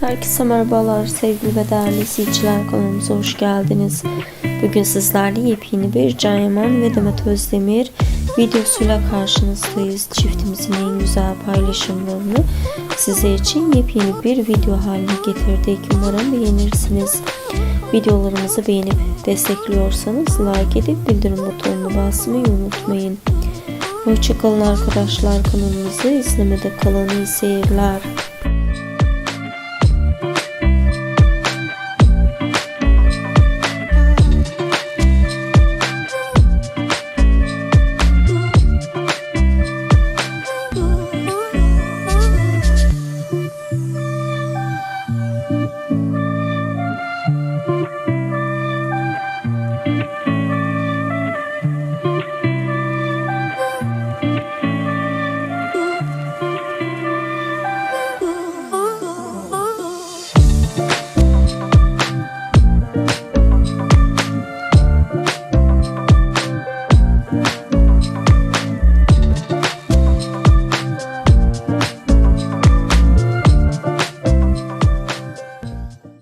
Herkese merhabalar sevgili ve değerli izleyiciler kanalımıza hoş geldiniz. Bugün sizlerle yepyeni bir Can Yaman ve Demet Özdemir videosuyla karşınızdayız. Çiftimizin en güzel paylaşımlarını size için yepyeni bir video haline getirdik. Umarım beğenirsiniz. Videolarımızı beğenip destekliyorsanız like edip bildirim butonunu basmayı unutmayın. Hoşçakalın arkadaşlar kanalımızı izlemede kalın iyi seyirler.